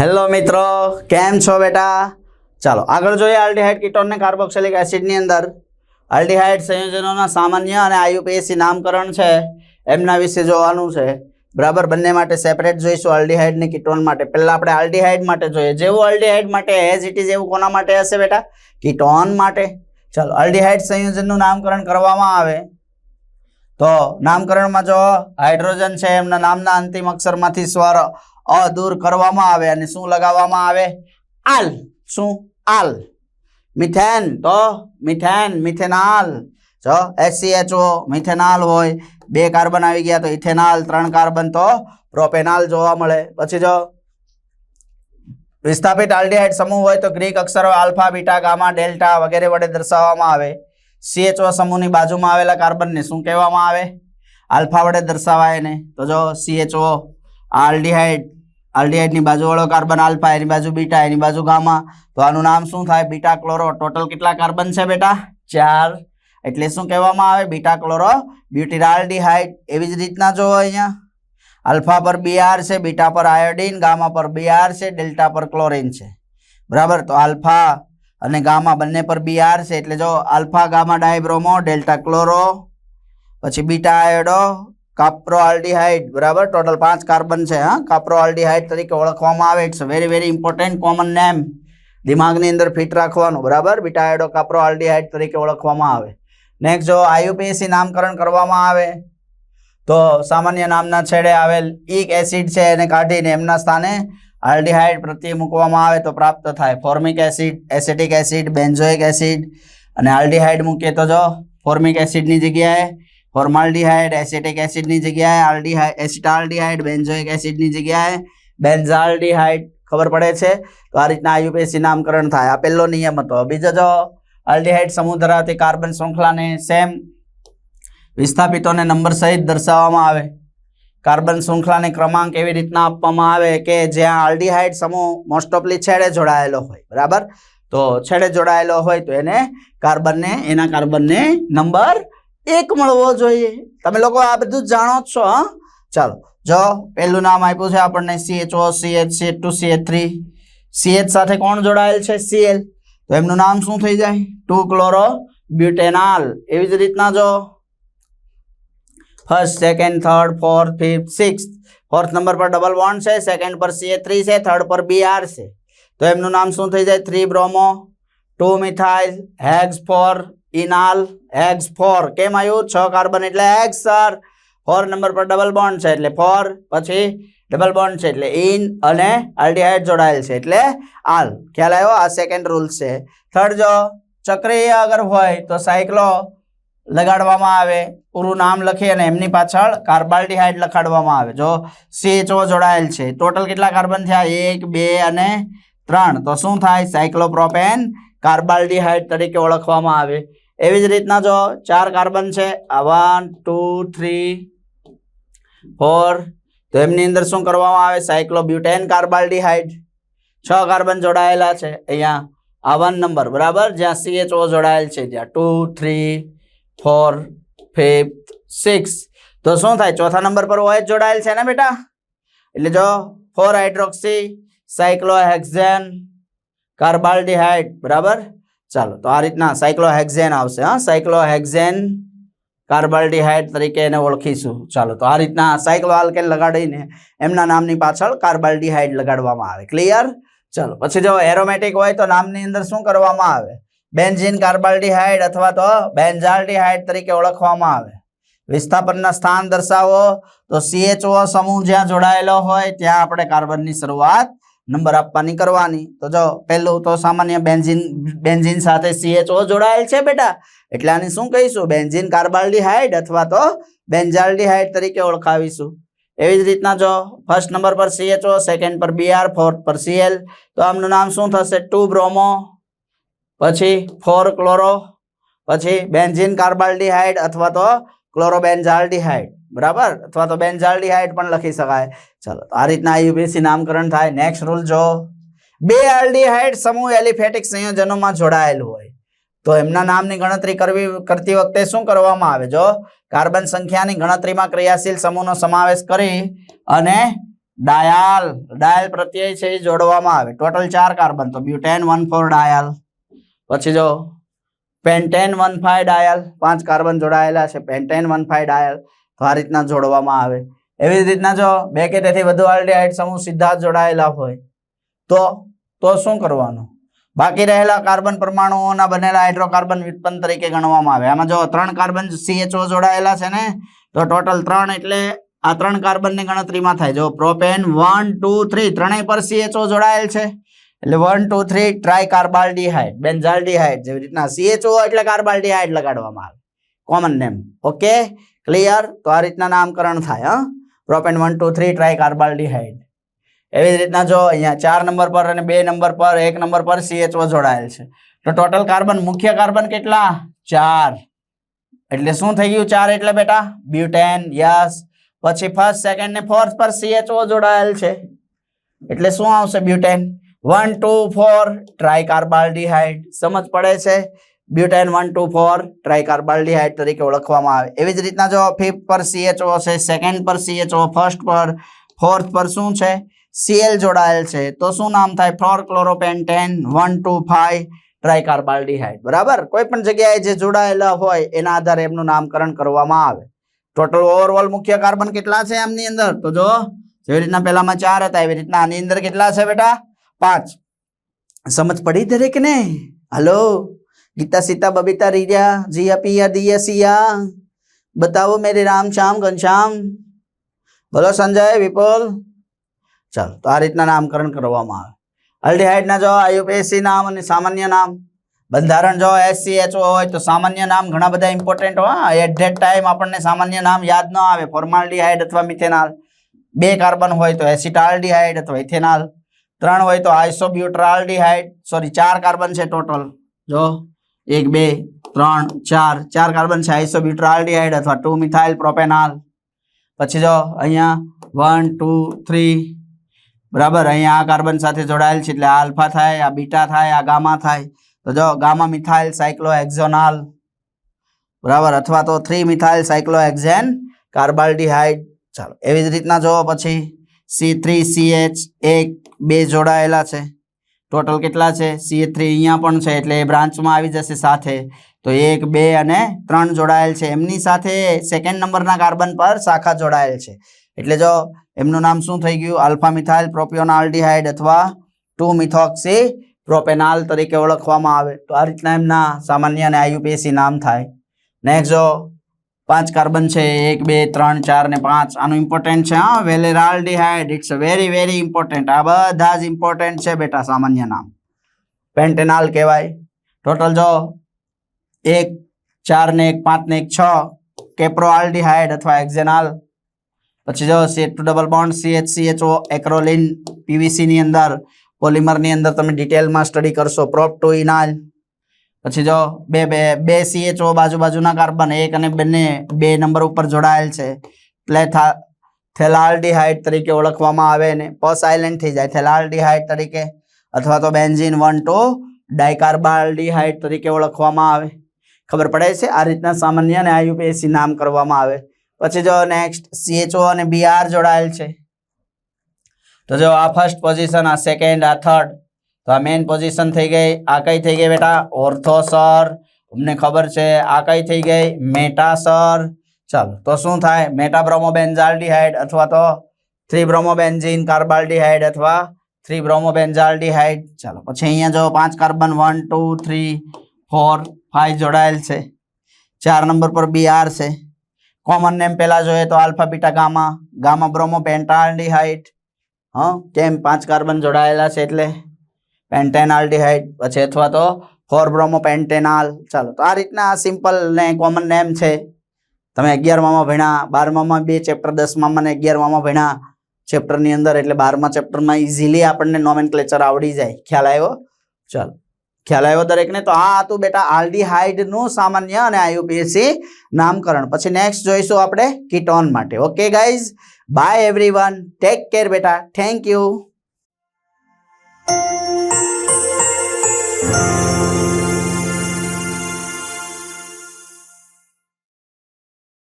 Hello મિત્રો, કેમ છો બેટા? ચાલો, આગળ જોઈએ આલ્ડીહાઇડ કિટોનને કાર્બોક્સિલિક એસિડની અંદર. આલ્ડીહાઇડ સંયોજનોના સામાન્ય અને આયુપીએસી નામકરણ છે. એમના વિશે જોવાનું છે. બરાબર, બંને માટે સેપરેટ જોઈશું આલ્ડીહાઇડ ને કીટોન માટે. પહેલાં આપણે આલ્ડીહાઇડ માટે જોઈએ. જેવું આલ્ડીહાઇડ માટે એઝ ઇટ ઇઝ એવું કોના માટે હશે બેટા? કીટોન માટે. ચાલો આલ્ડીહાઇડ સંયોજનનું નામકરણ કરવામાં આવે. તો, નામકરણમાં જો હાઇડ્રોજન છે, એમના નામના અંતિમ અક્ષરમાંથી સ્વર અ દૂર કરવામાં આવે અને શું લગાવવામાં આવે? આલ. શું? આલ. મિથેન. તો મિથેન, મિથેનાલ. જો એચસીએચઓ મિથેનાલ હોય. બે કાર્બન આવી ગયા તો ઇથેનાલ, ત્રણ કાર્બન તો પ્રોપેનાલ જોવા મળે. પછી જો વિસ્થાપિત આલ્ડીહાઇડ સમૂહ હોય તો ગ્રીક અક્ષરો આલ્ફા, બીટા, ગામા, ડેલ્ટા વગેરે વડે દર્શાવવામાં આવે. સીએચઓ સમૂહની બાજુમાં આવેલા કાર્બનને શું કહેવામાં આવે? આલ્ફા વડે દર્શાવાય ને તો જો સીએચઓ આલ્ડીહાઇડ આલ્ડીહાઇડની બાજુવાળો કાર્બન આલ્ફા, એની બાજુ બીટા, એની બાજુ ગામા. તો આનું નામ શું થાય? Beta chloro. ટોટલ કેટલા કાર્બન છે બેટા? ચાર. એટલે શું કહેવામાં આવે? Beta chloro. બ્યુટિરાલ્ડીહાઇડ. એવી જ રીતના જો અહીંયા. આલ્ફા પર બીઆર છે, બીટા પર આયોડીન, ગામા પર બીઆર છે, ડેલ્ટા પર ક્લોરીન છે. બરાબર? તો આલ્ફા અને ગામા બંને પર બીઆર છે. એટલે જો alpha, gamma, dibromo, delta chloro, પછી બીટા આયોડો કાપ્રો આલ્ડીહાઇડ બરાબર? ટોટલ પાંચ કાર્બન છે, હા? કાપ્રો આલ્ડીહાઇડ તરીકે ઓળખવામાં આવે. It's very very important common name દિમાગની અંદર ફિટ રાખવાનું, બરાબર? બીટા આયોડો કાપ્રો આલ્ડીહાઇડ તરીકે ઓળખવામાં આવે. નેક્સ્ટ જો આયુપીએસી નામકરણ કરવામાં આવે, તો સામાન્ય નામના છેડે આવેલ ઇક એસિડ છે, એને કાઢીને એમના સ્થાને આલ્ડીહાઇડ પ્રત્યે મૂકવામાં આવે તો પ્રાપ્ત થાય. Formic acid acetic acid benzoic acid અને આલ્ડીહાઇડ મૂકીએ તો જો ફોર્મિક એસિડની જગ્યાએ ફોર્માલ્ડીહાઇડ એસિટિક એસિડની જગ્યાએ આલ્ડીહાઇડ એસિટાલ્ડીહાઇડ બેન્ઝોઇક એસિડની જગ્યાએ બેન્ઝાલ્ડીહાઇડ ખબર પડે છે. તો આ રીતના આયુપીએસી નામકરણ થાય. આ પહેલો નિયમ હતો. બીજો જો આલ્ડીહાઇડ સમૂહ ધરાવતી કાર્બન શૃંખલાને સેમ વિસ્થાપિતોને નંબર સહિત દર્શાવવામાં આવે. કાર્બન શૃંખલાને ક્રમાંક એવી રીતના આપવામાં આવે કે જ્યાં આલ્ડીહાઇડ સમૂહ મોસ્ટ ઓફલી છેડે જોડાયેલો હોય. બરાબર? તો છેડે જોડાયેલો હોય તો એને કાર્બનને, એના કાર્બનને નંબર એક મળવો જોઈએ. તમે લોકો આ બધું જ જાણો જ છો, હા? ચાલો. જો, પહેલું નામ આપ્યું છે આપણને C H O C H C two C H three C H સાથે કોણ જોડાયેલ છે? સીએલ તો એમનું નામ શું થઈ જાય? ટુ ક્લોરો બ્યુટેનાલ એવી જ રીતના જો. First second third fourth fifth six fourth number પર ડબલ બોન્ડ છે સેકન્ડ પર સી થ્રી છે થર્ડ પર બી આર છે. તો એમનું નામ શું થઈ જાય? Three bromo two methyl hex four enal hex four. કેમ આવ્યું છ કાર્બન એટલે એક્સ, સર. ફોર નંબર પર ડબલ બોન્ડ છે એટલે ફોર, પછી ડબલ બોન્ડ છે એટલે ઇન અને આલ્ડીહાઇડ જોડાયેલ છે એટલે આલ. ખ્યાલ આવ્યો આ સેકન્ડ રૂલ છે. થર્ડ જો, ચક્રીય અગર હોય તો સાયક્લો લગાડવામાં આવે. પૂરું નામ લખી અને એમની પાછળ કાર્બાલ્ડીહાઇડ લખાડવામાં આવે. જો સીએચઓ જોડાયેલ છે. ટોટલ કેટલા કાર્બન થયા? એક, બે અને ત્રણ. તો શું થાય? સાયક્લોપ્રોપેન કાર્બાલ્ડીહાઇડ તરીકે ઓળખવામાં આવે. એવી જ રીતના જો ચાર કાર્બન છે, આ વન ટુ થ્રી ફોર તો એમની અંદર શું કરવામાં આવે? સાયક્લોબ્યુટેન કાર્બાલ્ડીહાઇડ છ કાર્બન જોડાયેલા છે, અહીંયા આ વન નંબર બરાબર? જ્યાં સીએચઓ જોડાયેલ છે, ત્યાં two three four fifth six તો શું થાય? ચોથા નંબર પર ઓએચ જોડાયેલ છે ને બેટા? એટલે જો ફોર હાઇડ્રોક્સી સાયક્લોહેક્ઝેન કાર્બાલ્ડીહાઇડ બરાબર? ચાલો, તો આ રીતના સાયક્લોહેક્ઝેન આવશે, હા, સાયક્લોહેક્ઝેન કાર્બાલ્ડીહાઇડ તરીકે એને ઓળખીશું. ચાલો, તો આ રીતના સાયક્લોઆલ્કેન લગાડીને એમના નામની પાછળ કાર્બાલ્ડીહાઇડ લગાડવામાં આવે. ક્લિયર ચાલો, પછી જો એરોમેટિક હોય તો નામની અંદર શું કરવામાં આવે? બેન્ઝિન કાર્બાલ્ડીહાઇડ અથવા તો બેન્ઝાલ્ડીહાઇડ તરીકે ઓળખવામાં આવે. વિસ્થાપનના સ્થાન દર્શાવો. તો સીએચઓ સમૂહ જ્યાં જોડાયેલો હોય, ત્યાં આપણે કાર્બનની શરૂઆત નંબર આપવાની કરવાની. તો જો, પહેલું તો સામાન્ય બેન્ઝીન બેન્ઝીન સાથે સીએચઓ જોડાયેલ છે બેટા. એટલે આને શું કહીશું? બેન્ઝીન કાર્બાલ્ડીહાઇડ અથવા તો બેન્ઝાલ્ડીહાઇડ તરીકે ઓળખાવીશું. એવી જ રીતના જો, ફર્સ્ટ નંબર પર સીએચઓ સેકન્ડ પર બીઆર ફોર્થ પર સીએલ તો આમનું નામ શું થશે? ટુ બ્રોમો, પછી ફોર ક્લોરો, પછી બેન્ઝીન કાર્બાલ્ડીહાઇડ અથવા તો ક્લોરોબેન્ઝાલ્ડીહાઇડ બરાબર? અથવા તો બેન્ઝાલ્ડીહાઇડ પણ લખી શકાય. ચલો આ રીતના યુપીએસસી નામકરણ થાય. નેક્સ્ટ રૂલ જો, બે આલ્ડીહાઇડ સમૂહ એલિફેટિક સંયોજનોમાં જોડાયેલ હોય. તો એમના નામની ગણતરી કરવી, કરતી વખતે શું કરવામાં આવે? જો, કાર્બન સંખ્યાની ગણતરીમાં ક્રિયાશીલ સમૂહનો સમાવેશ કરી અને ડાયાલ, ડાયલ પ્રત્યય છે એ જોડવામાં આવે. ટોટલ ચાર કાર્બન, તો બ્યુટેન વન ફોર ડાયાલ. પછી જો પેન્ટેન વન ફાઈવ ડાયલ, પાંચ કાર્બન જોડાયેલા છે પેન્ટેન વન ફાઈવ ડાયલ. તો આ રીતના જોડવામાં આવે. એવી જ રીતના જો બે કે તેથી વધુ આલ્ડિહાઇડ સમૂહ સીધા જોડાયેલા હોય, તો તો શું કરવાનું? બાકી રહેલા કાર્બન પરમાણુઓના બનેલા હાઇડ્રોકાર્બન વ્યુત્પન્ન તરીકે ગણવામાં આવે. આમાં જો ત્રણ કાર્બન સીએચઓ જોડાયેલા છે ને, તો ટોટલ ત્રણ એટલે આ ત્રણ કાર્બનની ગણતરીમાં થાય. જો પ્રોપેન વન, ટુ, થ્રી, ત્રણેય પર સીએચઓ જોડાયેલ છે, એટલે one, two, three tri carbaldehyde benzaldehyde જેવી રીતના સીએચઓ એટલે કાર્બાલ્ડીહાઇડ લગાડવામાં આવે. કોમન નેમ ઓકે ક્લિયર તો આ રીતના નામકરણ થાય, હા? Propane one two three tri carbaldehyde એવી જ રીતના જો અહીંયા ચાર નંબર પર અને બે નંબર પર, એક નંબર પર સીએચઓ જોડાયેલ છે. તો ટોટલ કાર્બન મુખ્ય કાર્બન કેટલા? ચાર. એટલે શું થઈ ગયું ચાર એટલે બેટા? Butane yes. પછી ફર્સ્ટ સેકન્ડ ને ફોર્થ પર સીએચઓ જોડાયેલ છે. એટલે શું આવશે butane one two four tri carbaldehyde સમજ પડે છે? Butane one, two, four tri carbaldehyde તરીકે ઓળખવામાં આવે. એવી જ રીતના જો ફિફ્થ પર સીએચઓ છે, સેકન્ડ પર સીએચઓ ફર્સ્ટ પર, ફોર્થ પર શું છે? સીએલ જોડાયેલ છે. તો શું નામ થાય? Fluoro chloropentane one, two five tri carbaldehyde બરાબર? કોઈ પણ જગ્યાએ જે જોડાયેલા હોય, એના આધારે એમનું નામકરણ કરવામાં આવે. ટોટલ ઓવરઓલ મુખ્ય કાર્બન કેટલા છે આમની અંદર? તો જો, જેવી રીતના પહેલામાં ચાર હતા, એવી રીતના આની અંદર કેટલા છે બેટા? પાંચ. સમજ પડી દરેક ને હલો ગીતા સીતા બબીતા રીજા જીયા પિયા દિયા સિયા બતાવો મેરે રામ શ્યામ ઘનશ્યામ બોલો સંજય વિપુલ ચાલો તો આ રીતના નામકરણ કરવામાં આવે અલ્ડિહાઇડના જો આયુપીએસસી નામ અને સામાન્ય નામ બંધારણ જો એસસીએચઓ હોય તો સામાન્ય નામ ઘણા બધા ઇમ્પોર્ટન્ટ હોય એટ ધેટ ટાઈમ આપણને સામાન્ય નામ યાદ ન આવે ફોર્માલ્ડિહાઇડ અથવા મિથેનાલ બે કાર્બન હોય તો એસિટાલ્ડિહાઇડ અથવા ઇથેનાલ ત્રણ હોય તો આઇસોબ્યુટ્રાલ્ડિહાઇડ સોરી ચાર કાર્બન છે ટોટલ જો એક, બે, ત્રણ, ચાર. ચાર કાર્બન છે આઇસોબ્યુટ્રાલ્ડિહાઇડ અથવા ટુ મિથાઇલ પ્રોપેનાલ. પછી જો અહીંયા વન, ટુ, થ્રી, બરાબર, અહીંયા આ કાર્બન સાથે જોડાયેલ છે એટલે આ આલ્ફા થાય, આ બીટા થાય, આ ગામા થાય. તો જો ગામા મિથાઇલ સાયક્લોહેક્ઝોનાલ, બરાબર, અથવા તો થ્રી મિથાઇલ સાયક્લોહેક્ઝેન કાર્બાલ્ડિહાઇડ ચાલો, એવી જ રીતના જોવો પછી સી થ્રી, સી એચ એક, બે જોડાયેલા છે. ટોટલ કેટલા છે? સી થ્રી અહીંયા પણ છે, એટલે એ બ્રાન્ચમાં આવી જશે સાથે. તો એક, બે અને ત્રણ જોડાયેલ છે. એમની સાથે સેકન્ડ નંબરના કાર્બન પર શાખા જોડાયેલ છે. એટલે જો એમનું નામ શું થઈ ગયું? આલ્ફા મિથાઇલ પ્રોપિયોનાલ્ડિહાઇડ અથવા ટુ મિથોક્સી પ્રોપેનાલ તરીકે ઓળખવામાં આવે. તો આ રીતના એમના સામાન્ય અને આયુપીએસી નામ થાય. નેક્સ્ટ જો પાંચ કાર્બન છે, એક, બે, ત્રણ, ચાર ને પાંચ. આનું ઇમ્પોર્ટન્ટ છે, હા valeraldehyde it's very very important આ બધા જ ઇમ્પોર્ટન્ટ છે બેટા સામાન્ય નામ. પેન્ટેનાલ કહેવાય. ટોટલ જો એક, ચાર ને એક, પાંચ ને એક, છ. કેપ્રોઆલ્ડિહાઇડ અથવા એક્ઝેનાલ પછી જો C two double bond O acrolein પીવીસીની અંદર. પોલિમરની અંદર તમે ડિટેલમાં સ્ટડી કરશો. પ્રોપ ટુ ઇનાલ પછી જો બે બે બે સીએચઓ બાજુ બાજુના કાર્બન, એક અને બંને, બે નંબર ઉપર જોડાયેલ છે. એટલે થેલાલ્ડિહાઇડ તરીકે ઓળખવામાં આવે ને પોસાઇલેન્ટ થઈ જાય. થેલાલ્ડિહાઇડ તરીકે અથવા તો બેન્ઝીન વન ટુ ડાયકાર્બાલ્ડિહાઇડ તરીકે ઓળખવામાં આવે. ખબર પડે છે? આ રીતના સામાન્ય અને આયુપીએસસી નામ કરવામાં આવે. પછી જો નેક્સ્ટ સીએચઓ અને બીઆર જોડાયેલ છે. તો જો આ ફર્સ્ટ પોઝિશન આ સેકન્ડ આ થર્ડ તો આ મેઇન પોઝિશન થઈ ગઈ. આ કઈ થઈ ગઈ બેટા? ઓર્થોસર અમને ખબર છે આ કઈ થઈ ગઈ? મેટાસર ચાલો, તો શું થાય? મેટા મેટાબ્રોમોબેન્ઝાલ્ડિહાઇડ અથવા તો થ્રી બ્રોમોબેન્ઝિન કાર્બાલ્ડિહાઇડ અથવા થ્રી બ્રોમોબેન્ઝાલ્ડિહાઇડ ચાલો, પછી અહીંયા જો પાંચ carbon, one, two, three, four, five જોડાયેલ છે. ચાર નંબર પર બી આર છે. કોમન નેમ પેલા જોઈએ તો alpha, beta, gamma. Gamma bromo pentaldehyde હં, કેમ? પાંચ કાર્બન જોડાયેલા છે એટલે. પેન્ટેનાલ્ડિહાઇડ પછી અથવા તો ફોર બ્રોમો પેન્ટેનાલ ચાલો, તો આ રીતના સિમ્પલ ને કોમન નેમ છે. તમે અગિયારમાં ભણ્યા બારમામાં બે ચેપ્ટર દસમામાં ને અગિયારમાં ભણ્યા ચેપ્ટરની અંદર, એટલે બારમા ચેપ્ટરમાં ઇઝીલી આપણને નોમેન ક્લેચર આવડી જાય. ખ્યાલ આવ્યો? ચાલો, ખ્યાલ આવ્યો દરેકને? તો આ હતું બેટા આલ્ડીહાઇડનું સામાન્ય અને આયુપીએસસી નામકરણ. પછી નેક્સ્ટ જોઈશું આપણે કીટોન માટે. Okay guys bye everyone take care બેટા. Thank you